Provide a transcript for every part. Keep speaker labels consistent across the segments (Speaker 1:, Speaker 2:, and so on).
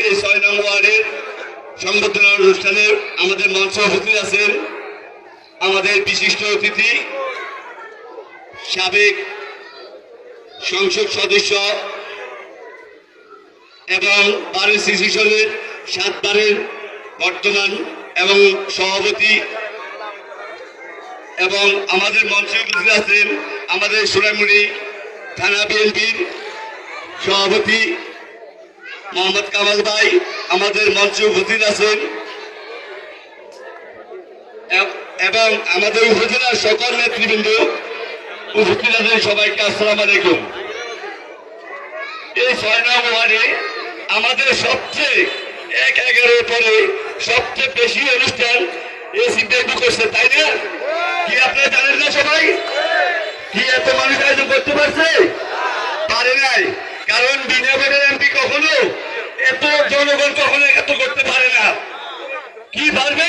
Speaker 1: এই ছয় নং ওয়ার্ডের সংবর্ধনা অনুষ্ঠানে আমাদের মঞ্চ আছেন আমাদের বিশিষ্ট অতিথি, সাবেক সংসদ সদস্য এবং বারের সিসিশনের সাতবারের বর্তমান এবং সভাপতি এবং আমাদের মঞ্চে আছেন আমাদের সোনামুড়ি থানা বিএনপির সভাপতি মোহাম্মদ কামাল ভাই, আমাদের মঞ্চে উপস্থিত আছেন। এবং আমাদের উপজেলার সকল নেতৃবৃন্দ উপস্থিত আছেন সবাইকে আসসালাম আলাইকুম। এই ছয় নং ওয়ার্ডে আমাদের সবচেয়ে এক এগারোর পরে সবচেয়ে বেশি অনুষ্ঠান এই সিপিআইপি করছে, তাই না? কি আপনারা জানেন না সবাই? কি এত মানুষ আয়োজন করতে পারছে? পারে নাই। কারণ বিনা ভোটের এমপি কখনো এত জনগণ কখনো এত করতে পারে না। কি পারবে?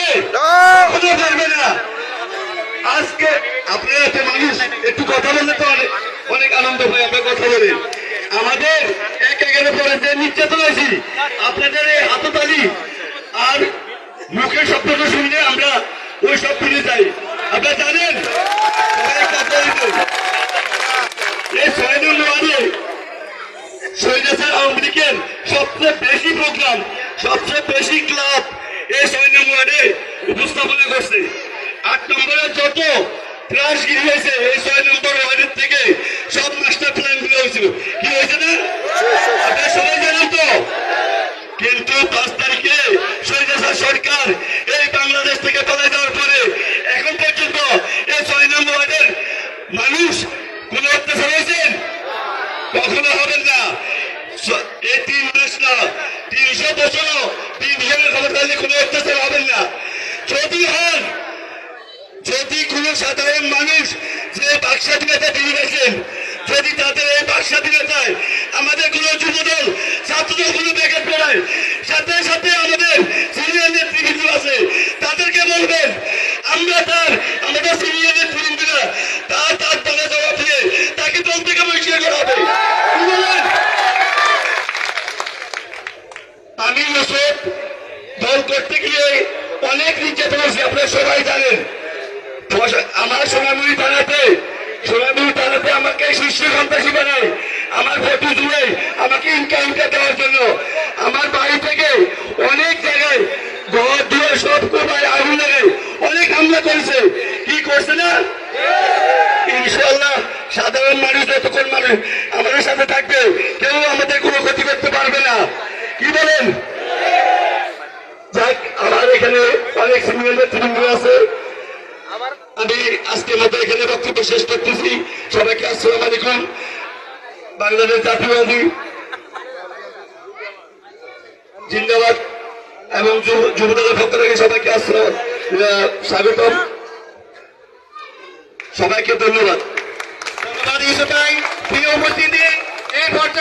Speaker 1: কখনো পারবে না। আজকে আপনারা এত মানুষ একটু কথা বললে তো অনেক আনন্দ হয় আমরা কথা বলি। আমাদের এক একের পরে যে নির্যাতন হয়েছি আপনাদের এই হাততালি আর মুখের শব্দটা শুনলে আমরা ওই সব ফিরে যাই। আপনারা জানেন সবাই কথা বলতো। এই ছয় নম্বর ওয়ার্ডে সৈন্যসার আওয়ামী লীগের সবচেয়ে বেশি প্রোগ্রাম সবচেয়ে বেশি ক্লাব এই নম্বর ওয়ার্ডে উপস্থাপনা করছে। আট নম্বরে যত ত্রাসগিরি হয়েছে, এই ছয় নম্বর ওয়ার্ডের থেকে সব মাস্টার প্ল্যানগুলো হয়েছিল। কি হয়েছে না? সবাই জানেন তো? কিন্তু পাঁচ তারিখে সৈন্যসার সরকার এই বাংলাদেশ থেকে পালিয়ে যাওয়ার পরে এখন পর্যন্ত এই ছয় নম্বর ওয়ার্ডের মানুষ কোন অত্যাচার হয়েছেন? কখনো হবেন না। এই তিন দেশ না, তিনশো বছর তিন হিসাবে ক্ষমতা কোনো অত্যাচার হবেন না। যদি হন, যদি কোন সাধারণ মানুষ যে বাক তিনি গেছেন যদি তাদের এই বাক স্বাধীনতায় আমাদের কোন যুবদল, ছাত্রদল কোনো ব্যাঘাত করায় সাথে সাথে আমাদের সিনিয়র নেতৃবৃন্দ আছে তাদেরকে বলবেন আমরা তার আমাদের সিনিয়র নেতৃবৃন্দরা তার তার তারা জবাব দিয়ে তাকে দল থেকে বহিষ্কার করা হবে কি বলেন? আমি ওসব দল করতে গিয়ে অনেক নির্যাতন হয়েছে আপনারা সবাই জানেন। আমার সোনামুড়ি থানাতে সোনামুড়ি থানাতে আমাকে শীর্ষ সন্ত্রাসী বানায়। আমার ফটো তুলে আমাকে ইনকামটা দেওয়ার জন্য। আমার বাড়ি থেকে অনেক জায়গায় ঘর দিয়ে সব কোপায় আগুন লাগে অনেক হামলা করেছে। কি করছে না? ইনশাল্লাহ সাধারণ মানুষ যতক্ষণ মানুষ আমাদের সাথে থাকবে, কেউ আমাদের কোনো ক্ষতি করতে পারবে না। কি বলেন? এখানে অনেক সিনিয়র নেতৃবৃন্দ আছে। আমি আজকে মতো এখানে বক্তব্য শেষ করতেছি। সবাইকে আসসালাম আলাইকুম। বাংলাদেশ জাতীয়বাদী জিন্দাবাদ এবং যুব- যুবদলের পক্ষ সবাইকে আসসালাম। স্বাগতম। সবাইকে ধন্যবাদ।
Speaker 2: ধন্যবাদ প্রিয় উপস্থিতি, এই পর্যায়ে